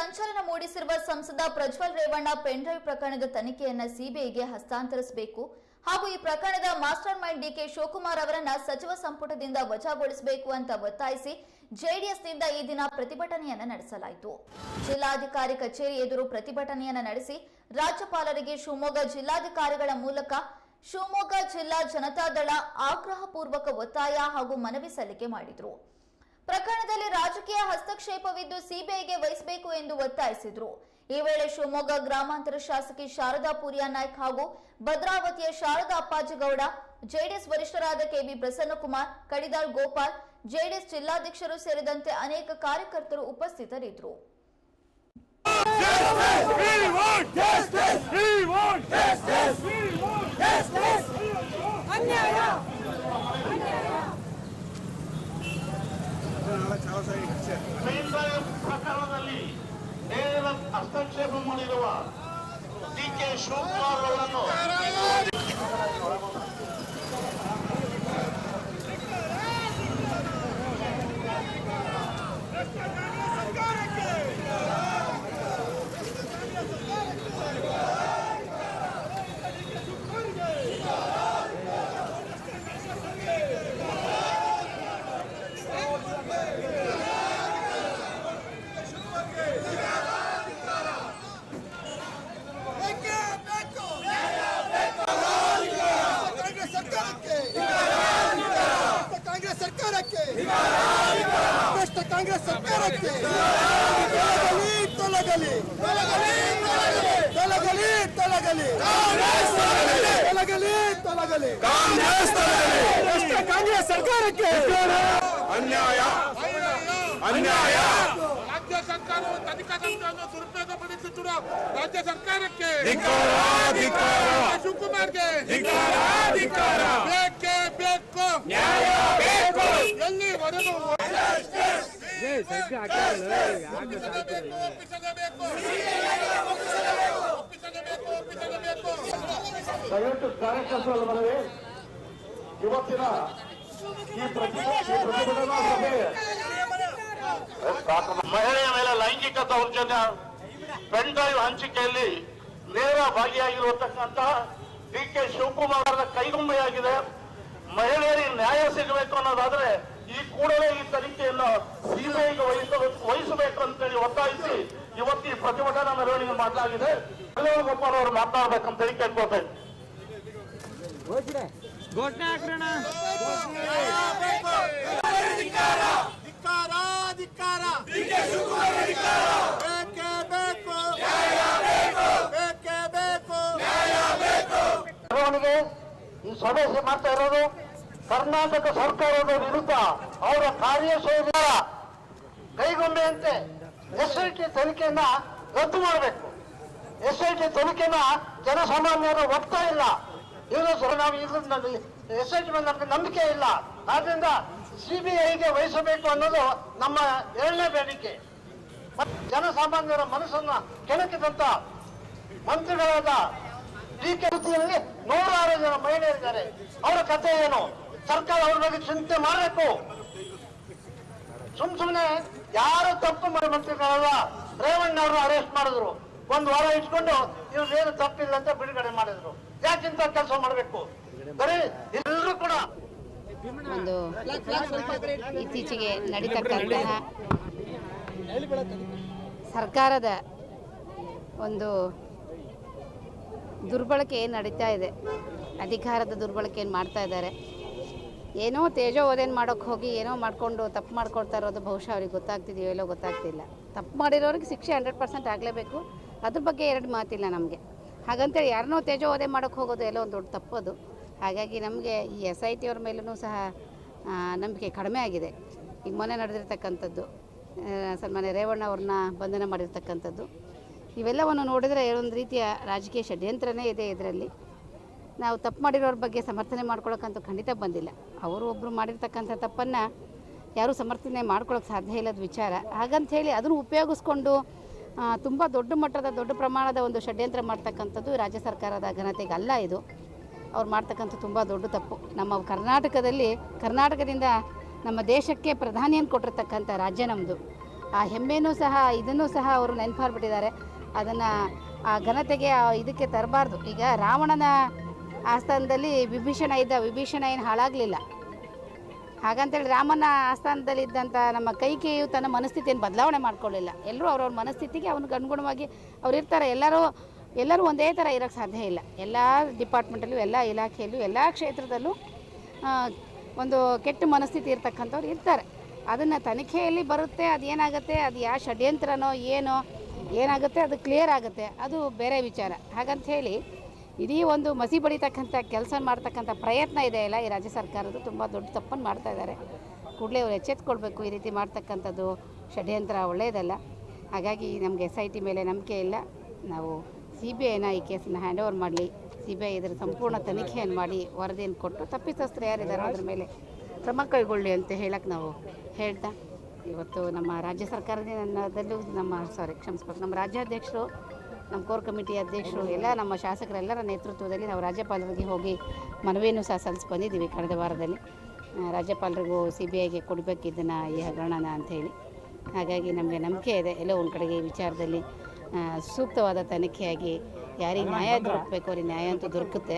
ಸಂಚಲನ ಮೂಡಿಸಿರುವ ಸಂಸದ ಪ್ರಜ್ವಲ್ ರೇವಣ್ಣ ಪೆನ್ಡ್ರೈವ್ ಪ್ರಕರಣದ ತನಿಖೆಯನ್ನು ಸಿಬಿಐಗೆ ಹಸ್ತಾಂತರಿಸಬೇಕು ಹಾಗೂ ಈ ಪ್ರಕರಣದ ಮಾಸ್ಟರ್ ಮೈಂಡ್ ಡಿಕೆ ಶಿವಕುಮಾರ್ ಅವರನ್ನ ಸಚಿವ ಸಂಪುಟದಿಂದ ವಜಾಗೊಳಿಸಬೇಕು ಅಂತ ಒತ್ತಾಯಿಸಿ ಜೆಡಿಎಸ್ನಿಂದ ಈ ದಿನ ಪ್ರತಿಭಟನೆಯನ್ನ ನಡೆಸಲಾಯಿತು. ಜಿಲ್ಲಾಧಿಕಾರಿ ಕಚೇರಿ ಎದುರು ಪ್ರತಿಭಟನೆಯನ್ನ ನಡೆಸಿ ರಾಜ್ಯಪಾಲರಿಗೆ ಶಿವಮೊಗ್ಗ ಜಿಲ್ಲಾಧಿಕಾರಿಗಳ ಮೂಲಕ ಶಿವಮೊಗ್ಗ ಜಿಲ್ಲಾ ಜನತಾದಳ ಆಗ್ರಹಪೂರ್ವಕ ಒತ್ತಾಯ ಹಾಗೂ ಮನವಿ ಸಲ್ಲಿಕೆ ಮಾಡಿದ್ರು. ಪ್ರಕರಣದಲ್ಲಿ ರಾಜಕೀಯ ಹಸ್ತಕ್ಷೇಪವಿದ್ದು ಸಿಬಿಐಗೆ ವಹಿಸಬೇಕು ಎಂದು ಒತ್ತಾಯಿಸಿದರು. ಈ ವೇಳೆ ಶಿವಮೊಗ್ಗ ಗ್ರಾಮಾಂತರ ಶಾಸಕಿ ಶಾರದಾ ಪೂರಿಯಾ ನಾಯ್ಕ್ ಹಾಗೂ ಭದ್ರಾವತಿಯ ಶಾರದಾ ಅಪ್ಪಾಜಿಗೌಡ ಜೆಡಿಎಸ್ ವರಿಷ್ಠರಾದ ಕೆಬಿ ಪ್ರಸನ್ನಕುಮಾರ್ ಕಡಿದಾಳ್ ಗೋಪಾಲ್ ಜೆಡಿಎಸ್ ಜಿಲ್ಲಾಧ್ಯಕ್ಷರು ಸೇರಿದಂತೆ ಅನೇಕ ಕಾರ್ಯಕರ್ತರು ಉಪಸ್ಥಿತರಿದ್ದರು. We ಪ್ರಕರಣದಲ್ಲಿ ನೇರ ಹಸ್ತಕ್ಷೇಪ ಮಾಡಿರುವ ಡಿ ಕೆ ಶಿವಕುಮಾರ್ ಅವರನ್ನು ಭ್ರಷ್ಟ ಕಾಂಗ್ರೆಸ್ ಸರ್ಕಾರಕ್ಕೆ ತೊಲಗಲಿ ತೊಲಗಲಿ ತೊಲಗಲಿ ತೊಲಗಲಿ ತೊಲಗಲಿ ತೊಲಗಲಿ ಕಾಂಗ್ರೆಸ್ ತೊಲಗಲಿ! ಭ್ರಷ್ಟ ಕಾಂಗ್ರೆಸ್ ಸರ್ಕಾರಕ್ಕೆ ಅನ್ಯಾಯ ಅನ್ಯಾಯ ರಾಜ್ಯ ಸರ್ಕಾರವು ತನಿಖಾ ತಂತ್ರವನ್ನು ದುರುಪಯೋಗಪಡಿಸುತ್ತಿರುವ ರಾಜ್ಯ ಸರ್ಕಾರಕ್ಕೆ ಧಿಕ್ಕಾರ ಧಿಕ್ಕಾರ ಶಿವಕುಮಾರ್ಗೆ ಧಿಕ್ಕಾರ ಧಿಕ್ಕಾರ ಬೇಕೇ ಬೇಕು ನ್ಯಾಯ ಬೇಕು ಎಲ್ಲಿವರೆಗೂ ಒಪ್ಪಿಸಲೇಬೇಕು ಒಪ್ಪಿಸಲೇಬೇಕು ಒಪ್ಪಿಸಲೇಬೇಕು ದಯವಿಟ್ಟು ಕಾರ್ಯಕರ್ತರಲ್ಲಿ ಮನವಿ ಇವತ್ತಿನ ಈ ಪ್ರತಿ ಈ ಪ್ರತಿಭಟನಾ ಸಭೆ ಮಹಿಳೆಯ ಮೇಲೆ ಲೈಂಗಿಕ ದೌರ್ಜನ್ಯ ಪೆನ್ ಡ್ರೈವ್ ಹಂಚಿಕೆಯಲ್ಲಿ ನೇರ ಭಾಗಿಯಾಗಿರತಕ್ಕಂತಹ ಡಿ ಕೆ ಶಿವಕುಮಾರ್ ಅವರ ಕೈಗೊಂಬೆಯಾಗಿದೆ. ಮಹಿಳೆಯರಿಗೆ ನ್ಯಾಯ ಸಿಗಬೇಕು ಅನ್ನೋದಾದ್ರೆ ಈ ಕೂಡಲೇ ಈ ತನಿಖೆಯನ್ನು ಸಿಬಿಐಗೆ ವಹಿಸ ವಹಿಸಬೇಕು ಅಂತೇಳಿ ಒತ್ತಾಯಿಸಿ ಇವತ್ತು ಈ ಪ್ರತಿಭಟನಾ ಮೆರವಣಿಗೆ ಮಾಡಲಾಗಿದೆ. ಕಲ್ಯಾಣ ಗೋಪಾಲ್ ಅವರು ಮಾತನಾಡಬೇಕಂತ ಹೇಳಿ ಕೇಳ್ಕೊಳ್ತೇನೆ. ಸಭೆ ಮಾಡ್ತಾ ಇರೋದು ಕರ್ನಾಟಕ ಸರ್ಕಾರದ ವಿರುದ್ಧ ಅವರ ಕಾರ್ಯಶೈಲಿಯ ಕೈಗೊಂಬೆಯಂತೆ ಎಸ್ ಐ ಟಿ ತನಿಖೆಯನ್ನ ರದ್ದು ಮಾಡಬೇಕು. ಎಸ್ ಐ ಟಿ ತನಿಖೆನ ಜನಸಾಮಾನ್ಯರು ಒಪ್ತಾ ಇಲ್ಲ. ಇವರು ನಾವು ಇದ್ರಲ್ಲಿ ಎಸ್ ಐ ಟಿ ಮೇಲೆ ನಮಗೆ ನಂಬಿಕೆ ಇಲ್ಲ. ಆದ್ರಿಂದ ಸಿಬಿಐಗೆ ವಹಿಸಬೇಕು ಅನ್ನೋದು ನಮ್ಮ ಎರಡನೇ ಬೇಡಿಕೆ. ಜನಸಾಮಾನ್ಯರ ಮನಸ್ಸನ್ನ ಕೆಣಕಿದಂತ ಮಂತ್ರಿಗಳಾದ ಡಿ ಕೆ ನೂರಾರು ಜನ ಮಹಿಳೆಯರಿದ್ದಾರೆ. ಅವರ ಕಥೆ ಏನು? ಸರ್ಕಾರ ಅವ್ರ ಬಗ್ಗೆ ಚಿಂತೆ ಮಾಡಬೇಕು. ಸುಮ್ ಸುಮ್ನೆ ಯಾರು ತಪ್ಪು ಮಾಡಿ ಮಂತ್ರಿಗಳಲ್ಲ ರೇವಣ್ಣ ಅವರು ಅರೆಸ್ಟ್ ಮಾಡಿದ್ರು. ಒಂದು ವಾರ ಇಟ್ಕೊಂಡು ಇವ್ರದ್ದೇನು ತಪ್ಪಿಲ್ಲ ಅಂತ ಬಿಡುಗಡೆ ಮಾಡಿದ್ರು. ಯಾಕಿಂತ ಕೆಲಸ ಮಾಡಬೇಕು? ಬರೀ ಎಲ್ಲರೂ ಕೂಡ ಒಂದು ಇತ್ತೀಚೆಗೆ ನಡೀತಕ್ಕಂತಹ ಸರ್ಕಾರದ ಒಂದು ದುರ್ಬಳಕೆ ಏನು ನಡೀತಾ ಇದೆ? ಅಧಿಕಾರದ ದುರ್ಬಳಕೆ ಏನು ಮಾಡ್ತಾ ಇದ್ದಾರೆ? ಏನೋ ತೇಜೋವಧೆಯನ್ನು ಮಾಡೋಕ್ಕೆ ಹೋಗಿ ಏನೋ ಮಾಡಿಕೊಂಡು ತಪ್ಪು ಮಾಡ್ಕೊಳ್ತಾ ಇರೋದು ಬಹುಶಃ ಅವ್ರಿಗೆ ಗೊತ್ತಾಗ್ತಿದೆಯೋ ಎಲ್ಲೋ ಗೊತ್ತಾಗ್ತಿಲ್ಲ. ತಪ್ಪು ಮಾಡಿರೋರಿಗೆ ಶಿಕ್ಷೆ ಹಂಡ್ರೆಡ್ ಪರ್ಸೆಂಟ್ ಆಗಲೇಬೇಕು. ಅದ್ರ ಬಗ್ಗೆ ಎರಡು ಮಾತಿಲ್ಲ ನಮಗೆ. ಹಾಗಂತೇಳಿ ಯಾರನ್ನೋ ತೇಜೋವಧೆ ಮಾಡೋಕ್ಕೆ ಹೋಗೋದು ಎಲ್ಲೋ ಒಂದು ದೊಡ್ಡ ತಪ್ಪದು. ಹಾಗಾಗಿ ನಮಗೆ ಈ ಎಸ್ ಐ ಟಿ ಅವ್ರ ಮೇಲೂ ಸಹ ನಂಬಿಕೆ ಕಡಿಮೆ ಆಗಿದೆ. ಈಗ ಮೊನ್ನೆ ನಡೆದಿರ್ತಕ್ಕಂಥದ್ದು ಸನ್ಮಾನ್ಯ ರೇವಣ್ಣ ಅವ್ರನ್ನ ಬಂಧನ ಮಾಡಿರ್ತಕ್ಕಂಥದ್ದು. ಇವೆಲ್ಲವನ್ನು ನೋಡಿದರೆ ಒಂದು ರೀತಿಯ ರಾಜಕೀಯ ಷಡ್ಯಂತ್ರನೇ ಇದೆ ಇದರಲ್ಲಿ. ನಾವು ತಪ್ಪು ಮಾಡಿರೋರ ಬಗ್ಗೆ ಸಮರ್ಥನೆ ಮಾಡ್ಕೊಳ್ಳೋಕ್ಕಂತೂ ಖಂಡಿತ ಬಂದಿಲ್ಲ. ಅವರು ಒಬ್ಬರು ಮಾಡಿರ್ತಕ್ಕಂಥ ತಪ್ಪನ್ನು ಯಾರೂ ಸಮರ್ಥನೆ ಮಾಡ್ಕೊಳ್ಳೋಕೆ ಸಾಧ್ಯ ಇಲ್ಲದ ವಿಚಾರ. ಹಾಗಂತ ಹೇಳಿ ಅದನ್ನು ಉಪಯೋಗಿಸ್ಕೊಂಡು ತುಂಬ ದೊಡ್ಡ ಮಟ್ಟದ, ದೊಡ್ಡ ಪ್ರಮಾಣದ ಒಂದು ಷಡ್ಯಂತ್ರ ಮಾಡ್ತಕ್ಕಂಥದ್ದು ರಾಜ್ಯ ಸರ್ಕಾರದ ಘನತೆಗೆ ಅಲ್ಲ ಇದು. ಅವ್ರು ಮಾಡ್ತಕ್ಕಂಥ ತುಂಬ ದೊಡ್ಡ ತಪ್ಪು. ನಮ್ಮ ಕರ್ನಾಟಕದಲ್ಲಿ, ಕರ್ನಾಟಕದಿಂದ ನಮ್ಮ ದೇಶಕ್ಕೆ ಪ್ರಧಾನಿಯನ್ನು ಕೊಟ್ಟಿರ್ತಕ್ಕಂಥ ರಾಜ್ಯ ನಮ್ಮದು ಆ ಹೆಮ್ಮೆಯೂ ಸಹ, ಇದನ್ನು ಸಹ ಅವರು ನೆನಪಾರ್ಬಿಟ್ಟಿದ್ದಾರೆ. ಅದನ್ನು, ಆ ಘನತೆಗೆ ಇದಕ್ಕೆ ತರಬಾರ್ದು. ಈಗ ರಾವಣನ ಆಸ್ಥಾನದಲ್ಲಿ ವಿಭೀಷಣ ಇದ್ದ, ವಿಭೀಷಣ ಏನು ಹಾಳಾಗಲಿಲ್ಲ. ಹಾಗಂತೇಳಿ ರಾಮನ ಆಸ್ಥಾನದಲ್ಲಿ ಇದ್ದಂಥ ನಮ್ಮ ಕೈಕೇಯು ತನ್ನ ಮನಸ್ಥಿತಿಯನ್ನು ಬದಲಾವಣೆ ಮಾಡ್ಕೊಳ್ಳಿಲ್ಲ. ಎಲ್ಲರೂ ಅವ್ರವ್ರ ಮನಸ್ಥಿತಿಗೆ ಅವನಿಗೆ ಅನುಗುಣವಾಗಿ ಅವ್ರು ಇರ್ತಾರೆ. ಎಲ್ಲರೂ ಎಲ್ಲರೂ ಒಂದೇ ಥರ ಇರೋಕ್ಕೆ ಸಾಧ್ಯ ಇಲ್ಲ. ಎಲ್ಲ ಡಿಪಾರ್ಟ್ಮೆಂಟಲ್ಲೂ, ಎಲ್ಲ ಇಲಾಖೆಯಲ್ಲೂ, ಎಲ್ಲ ಕ್ಷೇತ್ರದಲ್ಲೂ ಒಂದು ಕೆಟ್ಟ ಮನಸ್ಥಿತಿ ಇರ್ತಕ್ಕಂಥವ್ರು ಇರ್ತಾರೆ. ಅದನ್ನು ತನಿಖೆಯಲ್ಲಿ ಬರುತ್ತೆ ಅದು ಏನಾಗುತ್ತೆ ಅದು ಯಾವ ಷಡ್ಯಂತ್ರನೋ, ಏನೋ ಏನಾಗುತ್ತೆ? ಅದು ಕ್ಲಿಯರ್ ಆಗುತ್ತೆ. ಅದು ಬೇರೆ ವಿಚಾರ. ಹಾಗಂತ ಹೇಳಿ, ಇಡೀ ಒಂದು ಮಸಿ ಬಡಿತಕ್ಕಂಥ ಕೆಲಸ ಮಾಡ್ತಕ್ಕಂಥ ಪ್ರಯತ್ನ ಇದೆ ಇಲ್ಲ ಈ ರಾಜ್ಯ ಸರ್ಕಾರದ್ದು. ತುಂಬ ದೊಡ್ಡ ತಪ್ಪನ್ನು ಮಾಡ್ತಾ ಇದ್ದಾರೆ ಕೂಡಲೇ ಅವರು ಎಚ್ಚೆತ್ಕೊಳ್ಬೇಕು ಈ ರೀತಿ ಮಾಡ್ತಕ್ಕಂಥದ್ದು. ಷಡ್ಯಂತ್ರ ಒಳ್ಳೆಯದಲ್ಲ ಹಾಗಾಗಿ ನಮಗೆ ಎಸ್ ಐ ಟಿ ಮೇಲೆ ನಂಬಿಕೆ ಇಲ್ಲ. ನಾವು ಸಿ ಬಿ ಐನ ಈ ಕೇಸನ್ನು ಹ್ಯಾಂಡ್ ಓವರ್ ಮಾಡಲಿ. ಸಿ ಬಿ ಐ ಇದರ ಸಂಪೂರ್ಣ ತನಿಖೆಯನ್ನು ಮಾಡಿ ವರದಿಯನ್ನು ಕೊಟ್ಟು ತಪ್ಪಿತಸ್ಥರು ಯಾರಿದ್ದಾರೆ ಅದರ ಮೇಲೆ ಕ್ರಮ ಕೈಗೊಳ್ಳಿ ಅಂತ ಹೇಳಕ್ಕೆ ನಾವು ಹೇಳ್ತಾ ಇವತ್ತು ನಮ್ಮ ರಾಜ್ಯ ಸರ್ಕಾರದಲ್ಲೂ ನಮ್ಮ ಸಾರಿ ಕ್ಷಮಿಸ್ಬೇಕು ನಮ್ಮ ರಾಜ್ಯಾಧ್ಯಕ್ಷರು ನಮ್ಮ ಕೋರ್ ಕಮಿಟಿ ಅಧ್ಯಕ್ಷರು ಎಲ್ಲ ನಮ್ಮ ಶಾಸಕರೆಲ್ಲರ ನೇತೃತ್ವದಲ್ಲಿ ನಾವು ರಾಜ್ಯಪಾಲರಿಗೆ ಹೋಗಿ ಮನವಿಯನ್ನು ಸಹ ಸಲ್ಲಿಸಿ ಬಂದಿದ್ದೀವಿ ಕಳೆದ ವಾರದಲ್ಲಿ. ರಾಜ್ಯಪಾಲರಿಗೂ ಸಿ ಬಿ ಐಗೆ ಕೊಡಬೇಕು ಇದನ್ನು ಈ ಹಗರಣನ ಅಂಥೇಳಿ. ಹಾಗಾಗಿ ನಮಗೆ ನಂಬಿಕೆ ಇದೆ ಎಲ್ಲೋ ಒಂದು ಕಡೆಗೆ ಈ ವಿಚಾರದಲ್ಲಿ ಸೂಕ್ತವಾದ ತನಿಖೆಯಾಗಿ ಯಾರಿಗೆ ನ್ಯಾಯ ದೊರಕಬೇಕು ಅವ್ರಿಗೆ ನ್ಯಾಯ ಅಂತೂ ದೊರಕುತ್ತೆ.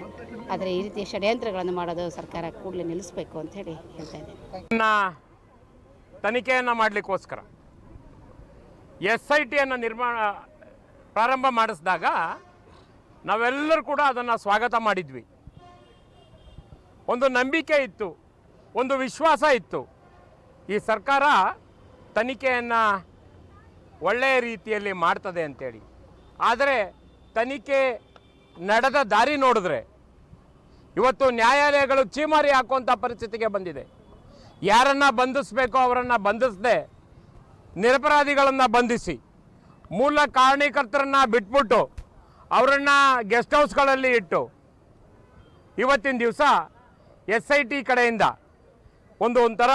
ಆದರೆ ಈ ರೀತಿಯ ಷಡ್ಯಂತ್ರಗಳನ್ನು ಮಾಡೋದು ಸರ್ಕಾರ ಕೂಡಲೇ ನಿಲ್ಲಿಸಬೇಕು ಅಂತ ಹೇಳಿ ಹೇಳ್ತಾ ಇದ್ದೇನೆ. ತನಿಖೆಯನ್ನು ಮಾಡಲಿಕ್ಕೋಸ್ಕರ. ಎಸ್ ಐ ಟಿಯನ್ನು ನಿರ್ಮಾಣ ಪ್ರಾರಂಭ ಮಾಡಿಸಿದಾಗ ನಾವೆಲ್ಲರೂ ಕೂಡ ಅದನ್ನು ಸ್ವಾಗತ ಮಾಡಿದ್ವಿ. ಒಂದು ನಂಬಿಕೆ ಇತ್ತು, ಒಂದು ವಿಶ್ವಾಸ ಇತ್ತು. ಈ ಸರ್ಕಾರ ತನಿಖೆಯನ್ನು ಒಳ್ಳೆಯ ರೀತಿಯಲ್ಲಿ ಮಾಡ್ತದೆ ಅಂತೇಳಿ. ಆದರೆ ತನಿಖೆ ನಡೆದ ದಾರಿ ನೋಡಿದ್ರೆ ಇವತ್ತು ನ್ಯಾಯಾಲಯಗಳು ಚೀಮಾರಿ ಹಾಕುವಂಥ ಪರಿಸ್ಥಿತಿಗೆ ಬಂದಿದೆ. ಯಾರನ್ನು ಬಂಧಿಸಬೇಕೋ ಅವರನ್ನು ಬಂಧಿಸದೆ, ನಿರಪರಾಧಿಗಳನ್ನು ಬಂಧಿಸಿ, ಮೂಲ ಕಾರಣೀಕರ್ತರನ್ನು ಬಿಟ್ಬಿಟ್ಟು ಅವರನ್ನು ಗೆಸ್ಟ್ ಹೌಸ್ಗಳಲ್ಲಿ ಇಟ್ಟು ಇವತ್ತಿನ ದಿವಸ ಎಸ್ ಐ ಟಿ ಕಡೆಯಿಂದ ಒಂದು ಒಂಥರ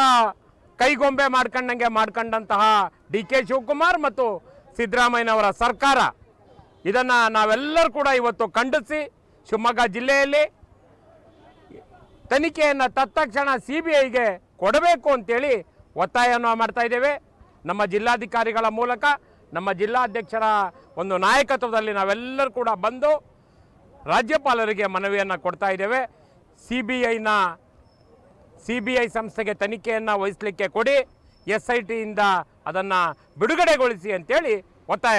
ಕೈಗೊಂಬೆ ಮಾಡ್ಕೊಂಡಂಗೆ ಮಾಡ್ಕೊಂಡಂತಹ ಡಿ ಕೆ ಶಿವಕುಮಾರ್ ಮತ್ತು ಸಿದ್ದರಾಮಯ್ಯನವರ ಸರ್ಕಾರ. ಇದನ್ನು ನಾವೆಲ್ಲರೂ ಕೂಡ ಇವತ್ತು ಖಂಡಿಸಿ ಶಿವಮೊಗ್ಗ ಜಿಲ್ಲೆಯಲ್ಲಿ ತನಿಖೆಯನ್ನು ತತ್ಕ್ಷಣ ಸಿ ಬಿ ಐಗೆ ಕೊಡಬೇಕು ಅಂತೇಳಿ ಒತ್ತಾಯವನ್ನು ಮಾಡ್ತಾ ಇದ್ದೇವೆ. ನಮ್ಮ ಜಿಲ್ಲಾಧಿಕಾರಿಗಳ ಮೂಲಕ, ನಮ್ಮ ಜಿಲ್ಲಾಧ್ಯಕ್ಷರ ಒಂದು ನಾಯಕತ್ವದಲ್ಲಿ ನಾವೆಲ್ಲರೂ ಕೂಡ ಬಂದು ರಾಜ್ಯಪಾಲರಿಗೆ ಮನವಿಯನ್ನು ಕೊಡ್ತಾ ಇದ್ದೇವೆ. ಸಿ ಬಿ ಐನ ಸಿ ಬಿ ಐ ಸಂಸ್ಥೆಗೆ ತನಿಖೆಯನ್ನು ವಹಿಸಲಿಕ್ಕೆ ಕೊಡಿ, ಎಸ್ ಐ ಟಿಯಿಂದ ಅದನ್ನು ಬಿಡುಗಡೆಗೊಳಿಸಿ ಅಂತೇಳಿ ಒತ್ತಾಯ